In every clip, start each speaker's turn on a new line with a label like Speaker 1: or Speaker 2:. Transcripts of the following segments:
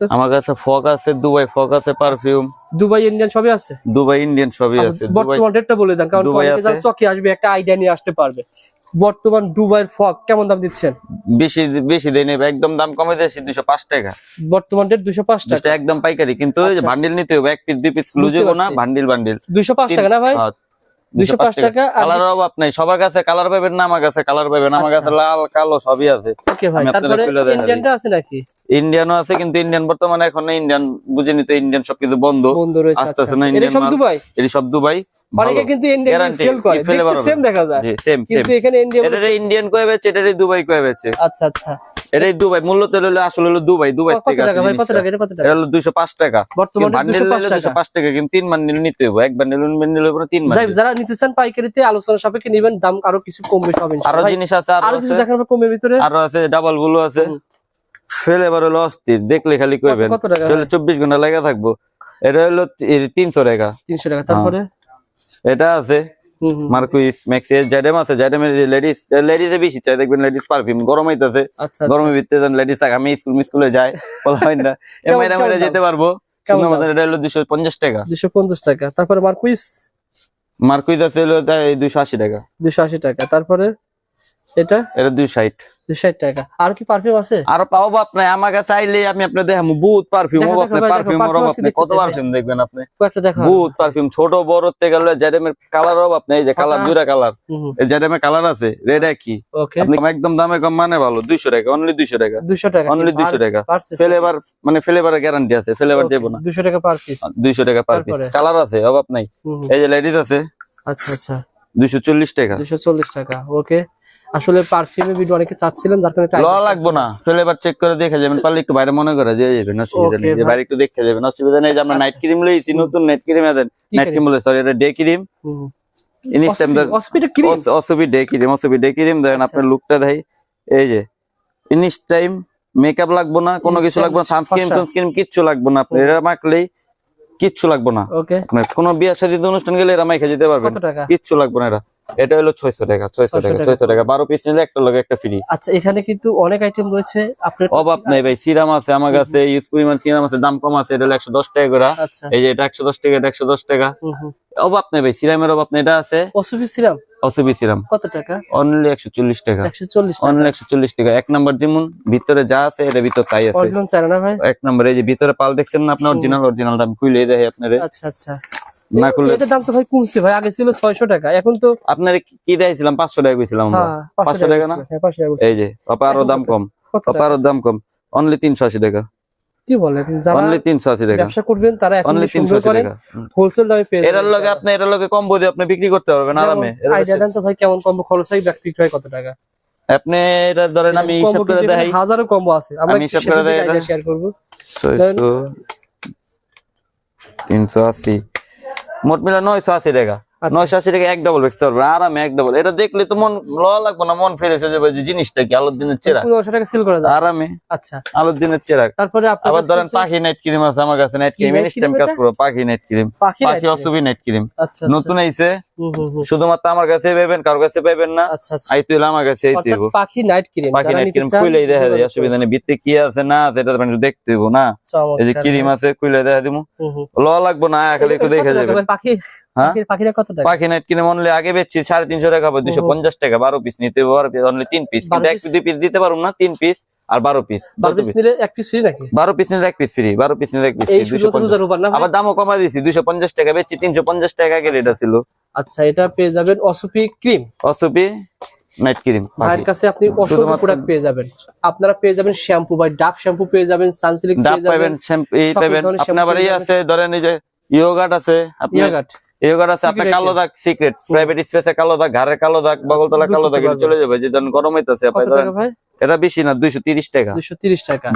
Speaker 1: আমার কাছে ফক আছে দুবাই ফক আছে পারফিউম
Speaker 2: দুবাই ইন্ডিয়ান সবই আছে?
Speaker 1: দুবাই ইন্ডিয়ান সবই আছে
Speaker 2: আচ্ছা, বর্তমান রেটটা বলে দেন কারণ
Speaker 1: আছে।
Speaker 2: চকি আসবে একটা আইডিয়া নিয়ে আসতে পারবে। বর্তমান দুবাইয়ের ফক কেমন দাম দিচ্ছেন?
Speaker 1: বেশি বেশি দেয় নেবে একদম দাম কমে দিয়েছি দুশো পাঁচ টাকা।
Speaker 2: বর্তমান রেট দুশো পাঁচ টাকা।
Speaker 1: একদম পাইকারি কিন্তু ওই যে
Speaker 2: আচ্ছা।
Speaker 1: বান্ডিল নিতে হবে এক পিস দুই পিস লুজ
Speaker 2: বুঝতে
Speaker 1: না
Speaker 2: পারছি।
Speaker 1: বান্ডিল বান্ডিল
Speaker 2: দুশো পাঁচ টাকা না ভাই? দুশো পাঁচ টাকা আর
Speaker 1: কালার অভাব নাই সবার কাছে কালার পাবেন না আমার কাছে কালার পাবেন আমার
Speaker 2: আচ্ছা।
Speaker 1: কাছে লাল কালো সবই আছে।
Speaker 2: ওকে ভাই তারপরে ইন্ডিয়ানটা আছে নাকি?
Speaker 1: ইন্ডিয়ানও আছে কিন্তু ইন্ডিয়ান বর্তমানে এখন ইন্ডিয়ান বুঝিনি তো ইন্ডিয়ান সবকিছু বন্ধ।
Speaker 2: বন্ধ রয়েছে
Speaker 1: আসতেছে
Speaker 2: আচ্ছা।
Speaker 1: না ইন্ডিয়ান
Speaker 2: সব। দুবাই?
Speaker 1: এটি সব দুবাই
Speaker 2: অনেকে কিন্তু ইন্ডিয়ান
Speaker 1: Guarantee,
Speaker 2: সেল করে
Speaker 1: কি ফেলে
Speaker 2: দেখতে
Speaker 1: পারবে
Speaker 2: সেম দেখা যায়।
Speaker 1: জি সেম সেম
Speaker 2: কিন্তু এখানে ইন্ডিয়ান
Speaker 1: কয়ে বেচে এটারে দুবাই কয়ে বেচে।
Speaker 2: আচ্ছা আচ্ছা।
Speaker 1: এটাই দুবাই মূল্য তো হলো আসলে হলো দুবাই দুবাই থেকে
Speaker 2: কত টাকা এটা কত টাকা?
Speaker 1: এটা হলো দুইশো পাঁচ টাকা।
Speaker 2: বর্তমানে
Speaker 1: বান্ডিল
Speaker 2: দুশো পাঁচ
Speaker 1: নিলে দুশো
Speaker 2: টাকা।
Speaker 1: পাঁচ টাকা কিন্তু তিন বান্ডিল নিতে হবে এক বান্ডিল বান্ডিল হবে না তিন বান্ডিল
Speaker 2: যারা নিতে চান পাইকারিতে আলোচনা সাপেক্ষে নিবেন দাম আরও কিছু কমবে সব আরও
Speaker 1: জিনিস আছে
Speaker 2: আরও কিছু দেখার কমের ভিতরে?
Speaker 1: আরও আছে ডাবল ব্লু আছে।
Speaker 2: হুম।
Speaker 1: ফেলে এবার হলো অস্থির দেখলে খালি কইবেন। চব্বিশ ঘণ্টা লেগে থাকব। এটা হলো তিনশো টাকা।
Speaker 2: তিনশো টাকা তারপরে?
Speaker 1: এটা আছে। মার্কুইস ম্যাক্সি জেডেম আছে জেডেম লেডিস লেডিস এ বেশি চাই দেখবেন লেডিস পারফিউম গরম হইতাছে।
Speaker 2: আচ্ছা
Speaker 1: গরমের ভিতরে যান লেডিস আমি স্কুল স্কুলে যাই বলা হয় না।
Speaker 2: এ
Speaker 1: এমআই
Speaker 2: কেমন
Speaker 1: যেতে পারব। এটা হলো দুশো পঞ্চাশ টাকা।
Speaker 2: দুশো পঞ্চাশ টাকা। তারপরে মার্কুইস?
Speaker 1: মার্কুইস আছে হলো দুশো আশি টাকা।
Speaker 2: দুশো আশি টাকা। তারপরে? এটা?
Speaker 1: এটা দুই ষাট
Speaker 2: টাকা। আর কি পারফিউম আছে?
Speaker 1: আর পাবো আপনি আমার কাছে আইলে আমি আপনার দেখাবো বহুত পারফিউম
Speaker 2: দেখা,
Speaker 1: ও
Speaker 2: দেখা
Speaker 1: আপনি পারফিউম
Speaker 2: perfume
Speaker 1: আপনি কত পারফিউম দেখবেন আপনি?
Speaker 2: কয়েকটা দেখা
Speaker 1: বহুত পারফিউম ছোট বড় গেলে কালার যে কালার দুইটা কালার এই কালার আছে রেড কি আপনি একদম দামে কম মানে ভালো দুইশো টাকা অনলি দুইশো টাকা।
Speaker 2: দুশো টাকা।
Speaker 1: Only 200 টাকা। ফ্লেভার মানে ফ্লেভারের গ্যারান্টি আছে ফ্লেভার যাব না।
Speaker 2: দুশো টাকা পার পিস
Speaker 1: দুইশো টাকা পার পিস কালার আছে অভাব নাই। এই যে লেডিস আছে
Speaker 2: আচ্ছা আচ্ছা।
Speaker 1: দুইশো চল্লিশ টাকা।
Speaker 2: দুশো চল্লিশ টাকা ওকে আসলে পারফিউমের ভিডিও অনেকে চাচ্ছিলেন যার কারণে
Speaker 1: ল লাগবো না। ফ্লেভার চেক করে দেখে যাবেন। পারলে একটু বাইরে মনে করে দিয়ে যাবেন অসুবিধা নেই। যে বাইরে একটু দেখে যাবেন। অসুবিধা নেই যে আমরা
Speaker 2: আচ্ছা।
Speaker 1: নাইট ক্রিম লইছি নতুন নাইট ক্রিম আছে নাইট ক্রিম বলে সরি এটা ডে ক্রিম
Speaker 2: হুম।
Speaker 1: ইনিস টাইম
Speaker 2: অসুবিধা- অসুবিধা ক্রিম
Speaker 1: অসুবি ডে ক্রিম অসুবি ডে ক্রিম দেখেন
Speaker 2: আচ্ছা,
Speaker 1: আপনার
Speaker 2: আচ্ছা।
Speaker 1: লুকটা দেয় এই যে ইনিস টাইম মেকআপ লাগবো না কোনো কিছু লাগবে না সানস্ক্রিন। সানস্ক্রিন কিচ্ছু লাগবে না। আপনি। এটা মাখলেই কিচ্ছু লাগবে না।
Speaker 2: ওকে।
Speaker 1: কোনো বিয়ের সাথে অনুষ্ঠান গেলে এটা মাইখে যেতে পারবেন। কিচ্ছু লাগবে না এটা। এটা হলো ছয়শো টাকা ছয়শো
Speaker 2: 600
Speaker 1: টাকা। ছয়শো টাকা। বারো পিস নিলে একটা লগে একটা ফ্রি
Speaker 2: আচ্ছা এখানে কিন্তু অনেক আইটেম রয়েছে।
Speaker 1: অভাব নাই ভাই সিরাম আছে আমার কাছে ইউজ পরিমাণ সিরাম আছে দাম কম আছে এটা হলো একশো দশ টাকা করে।
Speaker 2: আচ্ছা।
Speaker 1: এই যে এটা একশো দশ টাকা এটা একশো দশ টাকা।
Speaker 2: হুম, হুম।
Speaker 1: অভাব নাই ভাই সিরামের অভাব নাই এটা আছে।
Speaker 2: অসুফি সিরাম?
Speaker 1: অসুবি সিরাম।
Speaker 2: কত টাকা?
Speaker 1: অনলি একশো চল্লিশ টাকা। অনলি একশো চল্লিশ টাকা। এক নাম্বার যেমন ভিতরে যা আছে এটা ভিতর তাই আছে। এক নম্বর এই যে ভিতরে পাল দেখছেন না আপনার অরিজিনাল অরিজিনালটা আমি খুলে দেয় আপনারে।
Speaker 2: আচ্ছা আচ্ছা।
Speaker 1: না
Speaker 2: এটার দাম তো ভাই কমছে ভাই আগে ছিল ছয়শো টাকা এখন তো
Speaker 1: আপনার কি দিয়েছিলাম পাঁচশো টাকা গেছিলাম আমরা।
Speaker 2: হ্যাঁ,
Speaker 1: পাঁচশো টাকা না?
Speaker 2: হ্যাঁ,
Speaker 1: এই যে
Speaker 2: আরও
Speaker 1: দাম কম। আরও দাম কম। অনলি তিনশো আশি টাকা।
Speaker 2: কি বলেন যারা
Speaker 1: অনলি তিনশো আশি টাকা।
Speaker 2: ব্যবসা করবেন তারা এখন
Speaker 1: অনলি তিনশো
Speaker 2: সংগ্রহ
Speaker 1: আশি
Speaker 2: করেন
Speaker 1: টাকা।
Speaker 2: হোলসেল দামে পেয়ে
Speaker 1: লগে আপনি লগে কম দিয়ে আপনি বিক্রি করতে পারবেন আরামে। এর
Speaker 2: আইডিয়া দেন তো ভাই কেমন কম্বো খরচ হয় বিক্রি হয় কত টাকা?
Speaker 1: আপনি এটা ধরেন আমি হিসাব করে দেখাই।
Speaker 2: হাজারো কম্বো আছে। আমরা
Speaker 1: আমি হিসাব করে দেখাই
Speaker 2: শেয়ার করব।
Speaker 1: মোট মিলা নয়শো আশি টাকা। নয়শো আশি টাকা এক ডবল বেচতে পারবেন আরামে এক ডবল এটা দেখলে তো মন ল লাগবে না মন হয়ে যাবে যে জিনিসটা কি আলোর দিনের
Speaker 2: টাকা সেল করা
Speaker 1: আরামে
Speaker 2: আচ্ছা।
Speaker 1: আলোর দিনের চেরাক
Speaker 2: তারপরে
Speaker 1: আবার ধরেন পাখি নাইট ক্রিম আছে আমার কাছে নাইট ক্রিম
Speaker 2: night
Speaker 1: ইনিস টাইম
Speaker 2: cream
Speaker 1: কাজ
Speaker 2: এটা?
Speaker 1: করো পাখি নাইট ক্রিম
Speaker 2: পাখি
Speaker 1: অসুবি নাইট ক্রিম
Speaker 2: আচ্ছা
Speaker 1: নতুন আইছে। শুধুমাত্র আমার কাছে পাবেন কারোর কাছে পাবেন না।
Speaker 2: আচ্ছা আচ্ছা।
Speaker 1: আইতে আমার কাছে
Speaker 2: অর্থাৎ পাখি নাইট ক্রিম
Speaker 1: পাখি নাইট ক্রিম খুইলেই দেখা যায় অসুবিধা নেই। ভিত্তি কি আছে না আছে এটা আপনি দেখতে হইব না। এই যে ক্রিম আছে খুইলে দেখা দিব ল লাগবো না খালি একটু দেখে যাবে।
Speaker 2: পাখি?
Speaker 1: হ্যাঁ?
Speaker 2: পাখির- পাখিরা কত টাকা?
Speaker 1: পাখি নাইট কিনে আগে বেচছি সাড়ে তিনশো টাকা বা দুশো পঞ্চাশ টাকা বারো পিস নিতে বারো পিস অনলি তিন পিস কিন্তু এক দুই পিস দিতে পারব না তিন পিস আর বারো পিস
Speaker 2: বারো পিস নিলে এক পিস ফ্রি
Speaker 1: বারো পিস নিলে এক পিস ফ্রি দুশো
Speaker 2: ভাই?
Speaker 1: আবার দামও কমা দিয়েছি দুশো পঞ্চাশ টাকা বেচছি তিনশো পঞ্চাশ টাকা আগে এটা ছিল।
Speaker 2: আচ্ছা এটা পেয়ে যাবেন অসুপি ক্রিম
Speaker 1: অসুপি নাইট ক্রিম
Speaker 2: ভাইয়ের কাছে আপনি অসংখ্য প্রোডাক্ট পেয়ে যাবেন। আপনারা পেয়ে যাবেন শ্যাম্পু বা ডাব শ্যাম্পু পেয়ে যাবেন সানসিল্ক
Speaker 1: ডাব পাবেন শ্যাম্পু এই পাবেন। আপনার আছে ধরেন এই যে ইয়োগাট আছে আপনি
Speaker 2: ইয়াগাট
Speaker 1: ইয়োগাট আছে আপনার কালো দাগ সিক্রেট প্রাইভেট স্পেসে কালো দাগ ঘাড়ে কালো দাগ বগলতলা
Speaker 2: দূর
Speaker 1: কালো দাগ চলে যাবে। যে গরম হইতেছে এটা বেশি না দুইশো তিরিশ টাকা।
Speaker 2: দুইশো তিরিশ টাকা।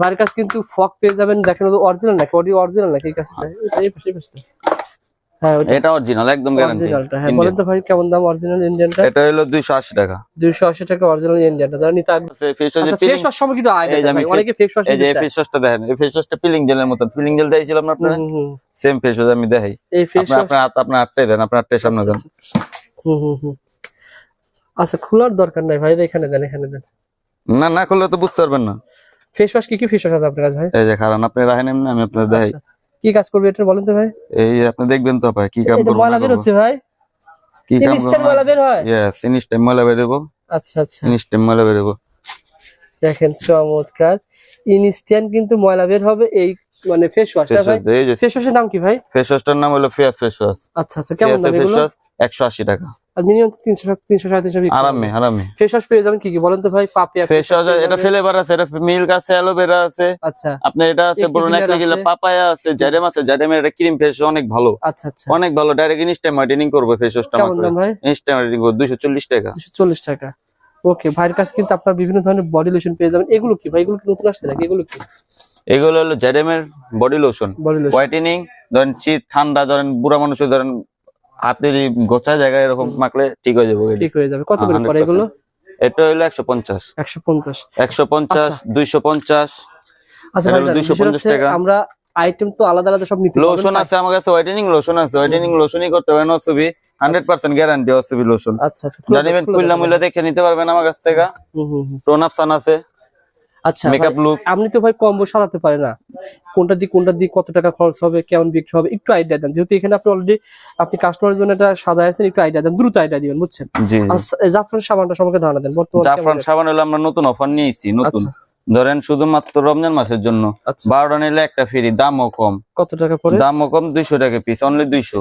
Speaker 2: ভাইয়ের কাছে কিন্তু ফক পেয়ে যাবেন দেখেন অরিজিনাল নাকি? অডিও অরিজিনাল নাকি এই কাছে? হ্যাঁ
Speaker 1: এটা অরিজিনাল একদম গ্যারান্টি
Speaker 2: হ্যাঁ বলেন তো ভাই কেমন দাম অরিজিনাল ইন্ডিয়ানটা
Speaker 1: এটা হলো দুইশো আশি টাকা।
Speaker 2: দুইশো আশি টাকা অরিজিনাল ইন্ডিয়ানটা যারা নিতে আগ্রহী
Speaker 1: ফেস ওয়াশ
Speaker 2: ওয়াশ
Speaker 1: যে
Speaker 2: দেন
Speaker 1: আমি
Speaker 2: ভাই। অনেকে ফেস ওয়াশ
Speaker 1: এই যে ফেস ওয়াশটা দেখেন এই ফেস ওয়াশটা পিলিং জেলের মতো পিলিং জেল দিয়েছিলাম না আপনারা
Speaker 2: হুম, হুম, হুম।
Speaker 1: সেম ফেস ওয়াশ আমি দেখাই।
Speaker 2: এই ফেস
Speaker 1: আপনার
Speaker 2: ওয়াশ
Speaker 1: আপনার হাত আপনার হাতটাই দেন আপনার হাতটাই সামনে দেন।
Speaker 2: হুম হুম হুম। আচ্ছা খোলার দরকার নাই ভাই এখানে দেন এখানে দেন।
Speaker 1: না না করলে তো বুঝতে পারবেন না।
Speaker 2: ফেস ওয়াশ কি কি ফেস ওয়াশ আছে আপনার কাছে ভাই?
Speaker 1: এই যে কারণ আপনি রাখেন এমনি আমি আপনার দেখাই।
Speaker 2: আচ্ছা। কি কাজ করবে এটা বলেন তো ভাই?
Speaker 1: এই আপনি দেখবেন তো ভাই কি
Speaker 2: কাজ
Speaker 1: করবে
Speaker 2: ময়লা বের হচ্ছে ভাই।
Speaker 1: কি
Speaker 2: ইনস্ট্যান্ট
Speaker 1: করব
Speaker 2: ময়লা বের হয়?
Speaker 1: यस ইনস্ট্যান্ট ময়লা হবে।
Speaker 2: আচ্ছা আচ্ছা।
Speaker 1: ইনস্ট্যান্ট ময়লা বের হবে।
Speaker 2: দেখেন চমৎকার। ইনস্ট্যান্ট কিন্তু ময়লা বের হবে এই মানে ফেস ওয়াশ
Speaker 1: ফেস
Speaker 2: ওয়াশের নাম কি ভাই?
Speaker 1: ফেস ওয়াশটার নাম হলো ফেস ফেস ওয়াশ
Speaker 2: আচ্ছা আচ্ছা কেমন দাম
Speaker 1: ফেস ওয়াশ একশো আশি টাকা।
Speaker 2: আর মিনিমাম তিনশো তিনশো সাড়ে তিনশো
Speaker 1: আরামে আরামে।
Speaker 2: ফেস ওয়াশ পেয়ে যাবেন কি কি বলেন তো ভাই? পাপিয়া
Speaker 1: ফেস ওয়াশ এটা ফ্লেভার আছে এটা মিল্ক আছে অ্যালোভেরা আছে।
Speaker 2: আচ্ছা।
Speaker 1: আপনার এটা আছে
Speaker 2: clear
Speaker 1: একটা পাপায়া আছে। জাডেম আছে জাডেমের এটা ক্রিম ফেস অনেক ভালো।
Speaker 2: আচ্ছা আচ্ছা।
Speaker 1: অনেক ভালো ডাইরেক্ট ইনস্টাইম হোয়াইটেনিং করবে ফেস ওয়াশটা
Speaker 2: কেমন দাম ভাই?
Speaker 1: ইনস্টাইম হোয়াইটেনিং করবে দুইশো চল্লিশ টাকা।
Speaker 2: দুশো চল্লিশ টাকা। ওকে ভাইয়ের কাছে কিন্তু আপনার বিভিন্ন ধরনের বডি লোশন পেয়ে যাবেন। এগুলো কি ভাই? এগুলো কি নতুন আসছে নাকি? এগুলো কি?
Speaker 1: এগুলো হলো জাডেমের body lotion
Speaker 2: body lotion
Speaker 1: whitening ধরেন শীত ঠান্ডা ধরেন বুড়া মানুষের ধরেন হাতের এই গোছা জায়গায় এরকম মাখলে ঠিক হয়ে যাবে
Speaker 2: ঠিক হয়ে যাবে। কত করে
Speaker 1: হ্যাঁ,
Speaker 2: পড়ে এগুলো?
Speaker 1: এটা হলো একশো পঞ্চাশ।
Speaker 2: একশো পঞ্চাশ।
Speaker 1: একশো পঞ্চাশ দুইশো পঞ্চাশ
Speaker 2: আচ্ছা
Speaker 1: এটা
Speaker 2: ভাই
Speaker 1: 250 টাকা।
Speaker 2: আমরা আইটেম তো আলাদা আলাদা সব নিতে
Speaker 1: লোশন আছে আমার কাছে হোয়াইটেনিং লোশন আছে। হোয়াইটেনিং লোশনই করতে পারেন অসুবি হান্ড্রেড পার্সেন্ট গ্যারান্টি অসুবি লোশন
Speaker 2: আচ্ছা আচ্ছা
Speaker 1: জানিবেন কুল্লা মুল্লা দেখে। নিতে পারবেন আমার কাছ থেকে। টোন আপ সান আছে।
Speaker 2: আচ্ছা
Speaker 1: মেকআপ লুক
Speaker 2: আপনি তো ভাই কম্বো সাজাতে পারে না। কোনটা দিয়ে কোনটা দিয়ে কত টাকা খরচ হবে কেমন বিক্রি হবে একটু আইডিয়া দেন। যেহেতু এখানে আপনি অলরেডি আপনি কাস্টমারের জন্য এটা সাজায় আছেন একটু আইডিয়া দেন দ্রুত আইডিয়া দিবেন বুঝছেন? আর জাফরান সাবানটা সম্পর্কে ধারণা দেন বর্তমানে
Speaker 1: জাফরান সাবান হলো আমরা নতুন অফার নিয়েছি নতুন।
Speaker 2: আচ্ছা।
Speaker 1: ধরেন শুধুমাত্র রমজান মাসের জন্য।
Speaker 2: আচ্ছা।
Speaker 1: বারোটা নিলে একটা ফ্রি দামও কম।
Speaker 2: কত টাকা পড়ে?
Speaker 1: দামও কম দুইশো টাকা পিস অনলি দুইশো।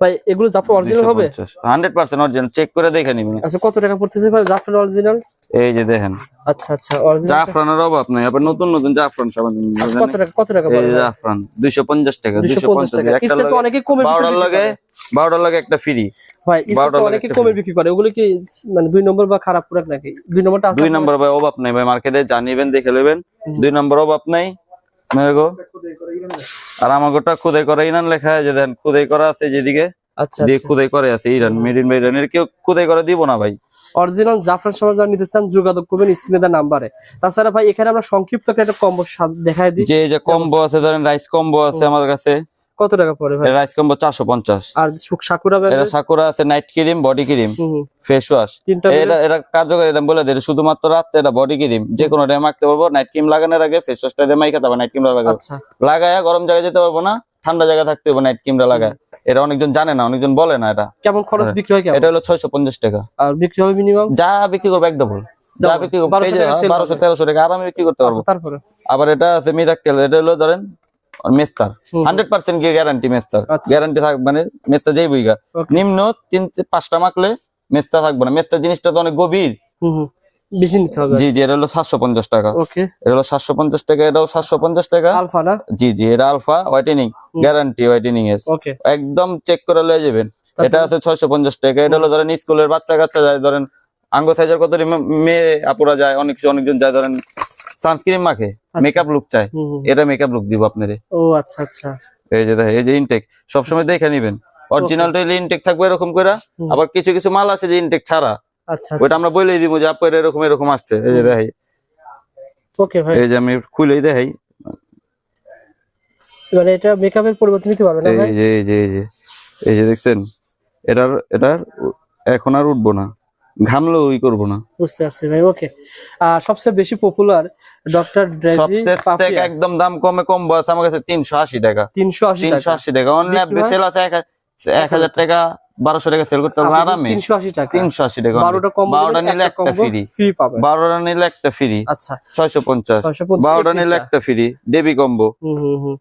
Speaker 2: ভাই এগুলো জাফরান অরিজিনাল হবে?
Speaker 1: হান্ড্রেড পার্সেন্ট অরিজিনাল চেক করে দেখে নিবেন
Speaker 2: আচ্ছা কত টাকা পড়তেছে ভাই জাফরান অরিজিনাল
Speaker 1: এই যে দেখেন।
Speaker 2: আচ্ছা আচ্ছা অরিজিনাল
Speaker 1: জাফরানের অভাব নাই। আবার নতুন নতুন জাফরান সাবান
Speaker 2: কত টাকা কত টাকা
Speaker 1: এই জাফরান দুইশো পঞ্চাশ টাকা
Speaker 2: দুশো
Speaker 1: দুইশো
Speaker 2: পঞ্চাশ
Speaker 1: পঞ্চাশ
Speaker 2: টাকা।
Speaker 1: একটা
Speaker 2: ইচ্ছে তো
Speaker 1: লাগে
Speaker 2: অনেকে কমে
Speaker 1: বারোটার লাগে বারোটার লাগে একটা ফ্রি
Speaker 2: ভাই ইচ্ছে তো অনেকে কমে বিক্রি করে। ওগুলো কি মানে দুই নম্বর বা খারাপ প্রোডাক্ট নাকি? দুই নম্বরটা আছে
Speaker 1: দুই নম্বর ভাই অভাব নাই ভাই। মার্কেটে জানিবেন দেখে নেবেন দুই নম্বর অভাব নাই। আর আমাগোটা খুদাই করা ইরান লেখা আছে যে দেন খুদাই করা আছে যেদিকে
Speaker 2: আচ্ছা
Speaker 1: দিয়ে খুদাই করে আছে ইরান মেড ইন কেউ খুদাই করে দিব না ভাই।
Speaker 2: অরিজিনাল জাফরান নিতে চান যোগাযোগ করবেন স্ক্রিনে দেওয়া নাম্বারে। তাছাড়া ভাই এখানে আমরা সংক্ষিপ্ত একটা কম্বো দেখাই দিই।
Speaker 1: যে যে কম্বো আছে ধরেন রাইস কম্বো আছে আমাদের কাছে।
Speaker 2: কত টাকা পড়ে ভাই?
Speaker 1: রাইস কম্বো চারশো পঞ্চাশ।
Speaker 2: আর সুখ সাকুরা
Speaker 1: এটা সাকুরা আছে night cream body cream face wash
Speaker 2: তিনটা
Speaker 1: এটা এটা কার্যকারী দাম বলে দেয় শুধুমাত্র রাত্রে এটা বডি ক্রিম যে কোনো টাইম মাখতে পারব নাইট ক্রিম লাগানোর আগে ফেস ওয়াশটা দিয়ে মাইখাতে হবে নাইট ক্রিম লাগাবো।
Speaker 2: আচ্ছা।
Speaker 1: লাগায়া গরম জায়গায় যেতে পারব না ঠান্ডা জায়গায় থাকতে হবে নাইট ক্রিমটা লাগায়। এটা অনেকজন জানে না অনেকজন বলে না এটা।
Speaker 2: কেমন খরচ
Speaker 1: হ্যাঁ।
Speaker 2: বিক্রি হয় কেমন?
Speaker 1: এটা হলো ছয়শো পঞ্চাশ টাকা।
Speaker 2: আর বিক্রি হবে মিনিমাম
Speaker 1: যা বিক্রি করবে এক ডবল যা বিক্রি করব
Speaker 2: 1200 টাকা sell
Speaker 1: বারোশো
Speaker 2: হবে।
Speaker 1: তেরোশো টাকা আরামে বিক্রি করতে পারব।
Speaker 2: তারপরে?
Speaker 1: আবার এটা আছে মিরাক্কেল এটা হলো ধরেন মেস্তার। হান্ড্রেড পার্সেন্ট গিয়ে গ্যারান্টি মেস্তার। গ্যারান্টি থাকবে মানে মেস্তা যেই বইগা। নিম্ন তিন পাঁচটা মাখলে মেস্তা থাকবে না। মেস্তা জিনিসটা তো অনেক গভীর। জি জি এটা হলো সাতশো পঞ্চাশ টাকা। এটা হলো সাতশো পঞ্চাশ টাকা এটাও সাতশো পঞ্চাশ টাকা।
Speaker 2: আলফা না?
Speaker 1: জি জি এটা আলফা হোয়াইটেনিং গ্যারান্টি হোয়াইটেনিং এর একদম চেক করে লয়ে যাবেন। এটা আছে ছয়শো পঞ্চাশ টাকা। এটা হলো ধরেন স্কুলের বাচ্চা কাচ্চা যায় ধরেন আঙ্গ সাইজের কত মেয়ে আপুরা যায় অনেক অনেকজন যায় ধরেন সানস্ক্রিন মাখে মেকআপ লুক
Speaker 2: হুম।
Speaker 1: এটা মেকআপ লুক দিব আপনারে।
Speaker 2: ও আচ্ছা আচ্ছা।
Speaker 1: এই যে দেখেন এই যে ইনটেক সবসময় দেখে নিবেন। অরিজিনালটা ইনটেক থাকবে এরকম করে আবার কিছু কিছু মাল আছে যে ইনটেক ছাড়া।
Speaker 2: আচ্ছা
Speaker 1: ওইটা আমরা বলেই দিব যে আপনার এরকম এরকম আসছে। এই যে দেখাই
Speaker 2: ওকে ভাই।
Speaker 1: এই যে আমি খুলেই দেখাই।
Speaker 2: মানে এটা মেকআপের পরিবর্তে নিতে পারবে না
Speaker 1: এই
Speaker 2: ভাই?
Speaker 1: যে এই যে এই যে এই যে দেখছেন? এটার এটার এখন আর উঠবো না। ঘামলেও ওই করব না।
Speaker 2: বুঝতে পারছি ভাই ওকে আর সবচেয়ে বেশি পপুলার ডক্টর ড্রাইভি
Speaker 1: একদম দাম কমে কম আছে আমার কাছে টাকা।
Speaker 2: টাকা।
Speaker 1: সেল আছে এক হা- এক হাজার টাকা বারোশো টাকা সেল করতে পারবেন আরামে।
Speaker 2: টাকা।
Speaker 1: টাকা
Speaker 2: বারোটা
Speaker 1: নিলে একটা ফ্রি
Speaker 2: ফ্রি পাবেন।
Speaker 1: বারোটা নিলে একটা ফ্রি
Speaker 2: আচ্ছা।
Speaker 1: ছয়শো পঞ্চাশ।
Speaker 2: ছয়শো পঞ্চাশ
Speaker 1: বারোটা নিলে একটা ফ্রি ডেবি কম্বো
Speaker 2: হুম হুম।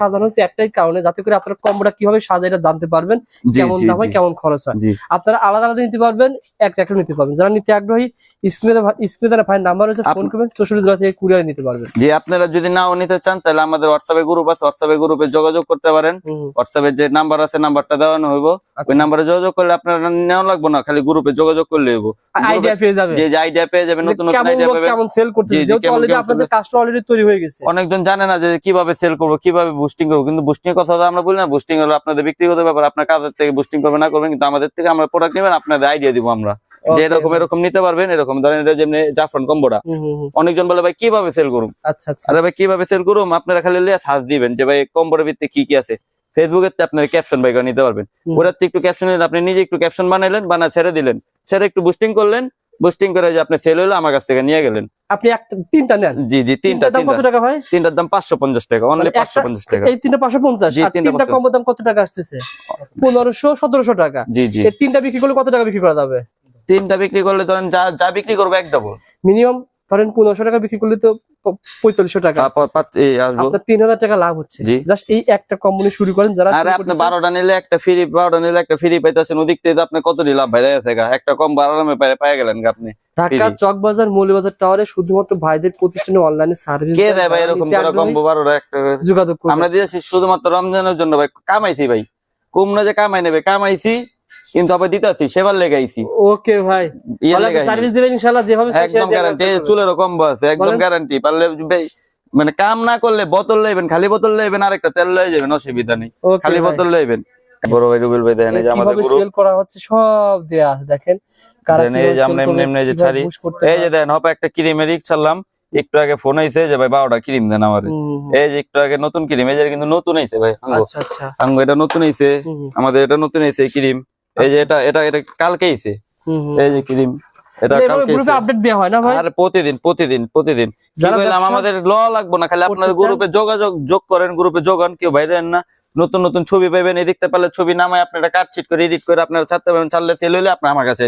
Speaker 2: সাজানো হচ্ছে একটাই কারণে যাতে করে আপনারা কম্বোটা কীভাবে সাজায় এটা জানতে পারবেন কেমন দাম হয় কেমন খরচ হয়। আপনারা আলাদা আলাদা নিতে পারবেন একটা একটা নিতে পারবেন। যারা নিতে আগ্রহী স্ক্রিনে স্ক্রিনে ভাই নাম্বার হচ্ছে ফোন করবেন চৌষট্টি জেলা থেকে কুরিয়ার নিতে পারবেন।
Speaker 1: যে আপনারা যদি নাও নিতে চান তাহলে আমাদের হোয়াটসঅ্যাপে গ্রুপ আছে হোয়াটসঅ্যাপে গ্রুপে যোগাযোগ করতে পারেন। হোয়াটসঅ্যাপে যে নাম্বার আছে নাম্বারটা দেওয়ানো হইব। ওই
Speaker 2: আচ্ছা।
Speaker 1: নাম্বারে যোগাযোগ করলে আপনারা নেওয়া লাগবে না খালি গ্রুপে যোগাযোগ করলে হইব।
Speaker 2: আইডিয়া পেয়ে যাবে।
Speaker 1: যে আইডিয়া পেয়ে যাবেন
Speaker 2: যে
Speaker 1: নতুন নতুন আইডিয়া পাবেন।
Speaker 2: কেমন সেল করতে যেহেতু অলরেডি আপনাদের কাস্টমার অলরেডি তৈরি হয়ে গেছে।
Speaker 1: অনেকজন জানে না যে কীভাবে সেল করব কীভাবে বুস্টিং করব কিন্তু বুস্টিং এর কথা আমরা বলি না। বুস্টিং হলো আপনাদের ব্যক্তিগত ব্যাপার আপনার কাজের থেকে বুস্টিং করবে না করবেন কিন্তু আমাদের থেকে আমরা প্রোডাক্ট নেবেন আপনাদের আইডিয়া দিব আমরা। যে এরকম এরকম নিতে পারবেন এরকম ধরেন এটা যেমনি জাফরান কম্বোটা। অনেকজন বলে ভাই কীভাবে সেল করুম?
Speaker 2: আচ্ছা আচ্ছা।
Speaker 1: আরে ভাই কীভাবে সেল করুম? আপনারা খালি লিয়ে সার্চ দিবেন যে ভাই কম্বোর ভিত্তি কি কি আছে? ফেসবুকে আপনার ক্যাপশন বাই করে নিতে পারবেন। ওটাতে একটু ক্যাপশন আপনি নিজে একটু ক্যাপশন বানাইলেন বানা ছেড়ে দিলেন। ছেড়ে একটু বুস্টিং করলেন বুস্টিং করে যে আপনি ফেল হইল আমার কাছ থেকে নিয়ে গেলেন।
Speaker 2: আপনি তিনটা নেন?
Speaker 1: জি জি তিনটা
Speaker 2: দাম কত টাকা ভাই?
Speaker 1: তিনটার দাম পাঁচশো পঞ্চাশ টাকা অনলি
Speaker 2: মানে
Speaker 1: পাঁচশো
Speaker 2: একটা-
Speaker 1: পঞ্চাশ টাকা।
Speaker 2: এই তিনটা পাঁচশো পঞ্চাশ
Speaker 1: জি,
Speaker 2: আর
Speaker 1: তিনটা 550
Speaker 2: কম দাম কত টাকা আসতেছে? পনেরোশো সতেরোশো টাকা।
Speaker 1: জি জি।
Speaker 2: এই তিনটা বিক্রি করলে কত টাকা বিক্রি করা যাবে?
Speaker 1: তিনটা বিক্রি করলে ধরেন যা যা বিক্রি করব এক ডাবল
Speaker 2: মিনিমাম ধরেন পনেরোশো টাকা বিক্রি করলে তো পঁয়তাল্লিশশো টাকা। আপনার তিন হাজার টাকা লাভ হচ্ছে। জাস্ট এই একটা কোম্পানি শুরু করেন যারা
Speaker 1: আপনি বারোটা নিলে একটা ফ্রি বারোটা নিলে একটা ফ্রি পাইতেছেন ওদিক থেকে আপনি কত লাভ বাইরে থেকে একটা কম আরামে পাই পাই গেলেন আপনি।
Speaker 2: ঢাকা
Speaker 1: free।
Speaker 2: চকবাজার মৌলবাজার টাওয়ারে শুধুমাত্র ভাইদের প্রতিষ্ঠানে অনলাইনে সার্ভিস
Speaker 1: কে দেয় ভাই এরকম কম্বো বারোটা একটা
Speaker 2: যোগাযোগ
Speaker 1: আমরা দিয়েছি শুধুমাত্র রমজানের জন্য ভাই। কামাইছি ভাই। কুমড়া যে কামাই নেবে কামাইছি। কিন্তু আবার দিতেছি সেবার লেগাইছি
Speaker 2: ওকে ভাই
Speaker 1: ইয়ে
Speaker 2: সার্ভিস দিবেন ইনশাআল্লাহ যেভাবে
Speaker 1: একদম গ্যারান্টি। চুলেরও কম্বো আছে একদম গ্যারান্টি পারলে ভাই মানে কাম না করলে বোতল লইবেন খালি বোতল লইবেন আরেকটা তেল লয়ে যাবেন অসুবিধা নেই। খালি বোতল লইবেন। বড় ভাই রুবেল ভাই দেখেন এই যে আমাদের গ্রুপ
Speaker 2: সেল করা হচ্ছে সব দেয়া আছে দেখেন। কারা
Speaker 1: দেন এই যে আমরা এমনি এমনি এই যে ছাড়ি। এই যে। দেন হপ একটা ক্রিমের রিক ছাড়লাম একটু আগে ফোন আইছে যে ভাই বারোটা ক্রিম দেন আমার। এই যে একটু আগে নতুন ক্রিম এই যে কিন্তু নতুন আইছে ভাই
Speaker 2: আচ্ছা আচ্ছা।
Speaker 1: আঙ্গো এটা নতুন আইছে আমাদের এটা নতুন আইছে ক্রিম এই যে এটা এটা এটা কালকে আইছে
Speaker 2: হুম, হুম।
Speaker 1: এই যে ক্রিম এটা
Speaker 2: এভাবে গ্রুপে আপডেট দেওয়া হয় না ভাই?
Speaker 1: আর প্রতিদিন প্রতিদিন প্রতিদিন। আমাদের ল লাগবে না খালি আপনার গ্রুপে যোগাযোগ যোগ করেন গ্রুপে যোগান কেউ বাইরে না। নতুন নতুন ছবি পাবেন এই দেখতে পারলে ছবি নামায় আপনারা কাটছিট করে এডিট করে আপনারা ছাড়তে পারবেন ছাড়লে সেল হলে আপনার আমার কাছে